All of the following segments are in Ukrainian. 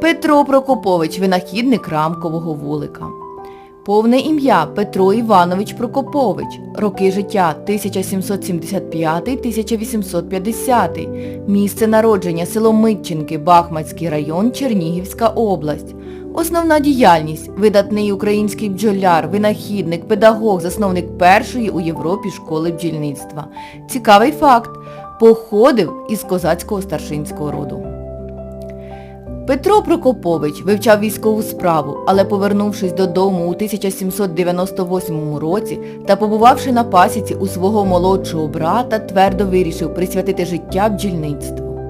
Петро Прокопович, винахідник рамкового вулика. Повне ім'я Петро Іванович Прокопович. Роки життя 1775-1850. Місце народження село Митченки, Бахмацький район, Чернігівська область. Основна діяльність – видатний український бджоляр, винахідник, педагог, засновник першої у Європі школи бджільництва. Цікавий факт – походив із козацького старшинського роду. Петро Прокопович вивчав військову справу, але повернувшись додому у 1798 році та побувавши на пасіці у свого молодшого брата, твердо вирішив присвятити життя бджільництву.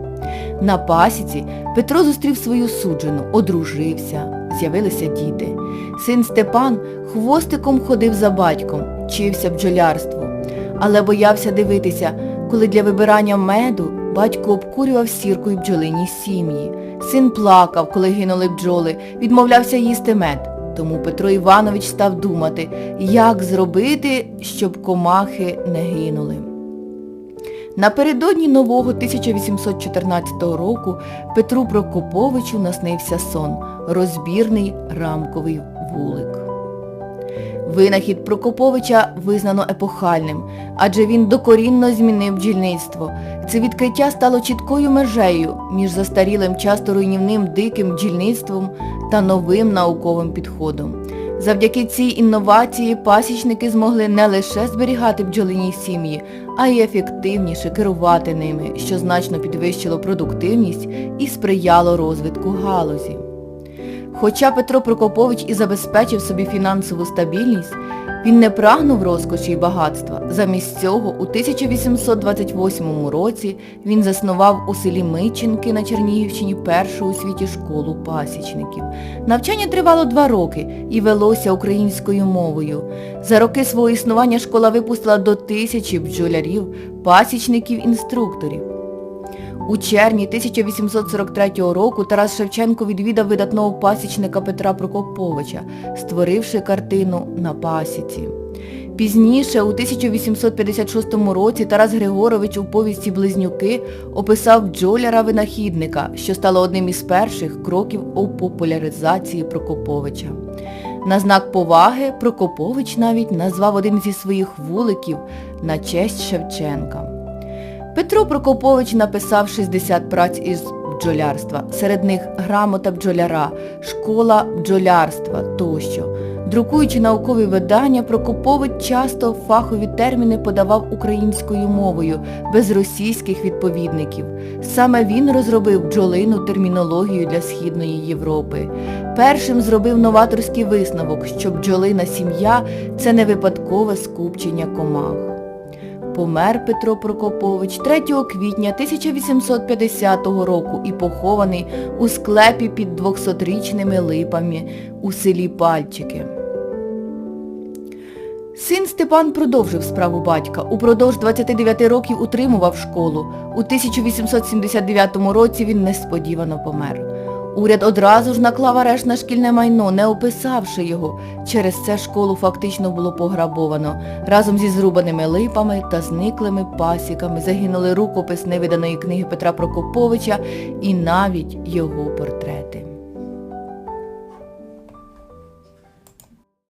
На пасіці Петро зустрів свою суджену, одружився, з'явилися діти. Син Степан хвостиком ходив за батьком, вчився бджолярству, але боявся дивитися, коли для вибирання меду батько обкурював сіркою бджолині сім'ї. Син плакав, коли гинули бджоли, відмовлявся їсти мед. Тому Петро Іванович став думати, як зробити, щоб комахи не гинули. Напередодні нового 1814 року Петру Прокоповичу наснився сон – розбірний рамковий вулик. Винахід Прокоповича визнано епохальним, адже він докорінно змінив бджільництво. Це відкриття стало чіткою межею між застарілим часто руйнівним диким бджільництвом та новим науковим підходом. Завдяки цій інновації пасічники змогли не лише зберігати бджолині сім'ї, а й ефективніше керувати ними, що значно підвищило продуктивність і сприяло розвитку галузі. Хоча Петро Прокопович і забезпечив собі фінансову стабільність, він не прагнув розкоші й багатства. Замість цього у 1828 році він заснував у селі Мичинки на Чернігівщині першу у світі школу пасічників. Навчання тривало два роки і велося українською мовою. За роки свого існування школа випустила до тисячі бджолярів, пасічників-інструкторів. У червні 1843 року Тарас Шевченко відвідав видатного пасічника Петра Прокоповича, створивши картину «На пасіці». Пізніше, у 1856 році, Тарас Григорович у повісті «Близнюки» описав бджоляра-винахідника, що стало одним із перших кроків у популяризації Прокоповича. На знак поваги Прокопович навіть назвав один зі своїх вуликів на честь Шевченка. Петро Прокопович написав 60 праць із бджолярства, серед них грамота бджоляра, школа бджолярства тощо. Друкуючи наукові видання, Прокопович часто фахові терміни подавав українською мовою, без російських відповідників. Саме він розробив бджолину термінологію для Східної Європи. Першим зробив новаторський висновок, що бджолина сім'я – це не випадкове скупчення комах. Помер Петро Прокопович 3 квітня 1850 року і похований у склепі під 200-річними липами у селі Пальчики. Син Степан продовжив справу батька. Упродовж 29 років утримував школу. У 1879 році він несподівано помер. Уряд одразу ж наклав арешт на шкільне майно, не описавши його. Через це школу фактично було пограбовано. Разом зі зрубаними липами та зниклими пасіками загинули рукопис невиданої книги Петра Прокоповича і навіть його портрет.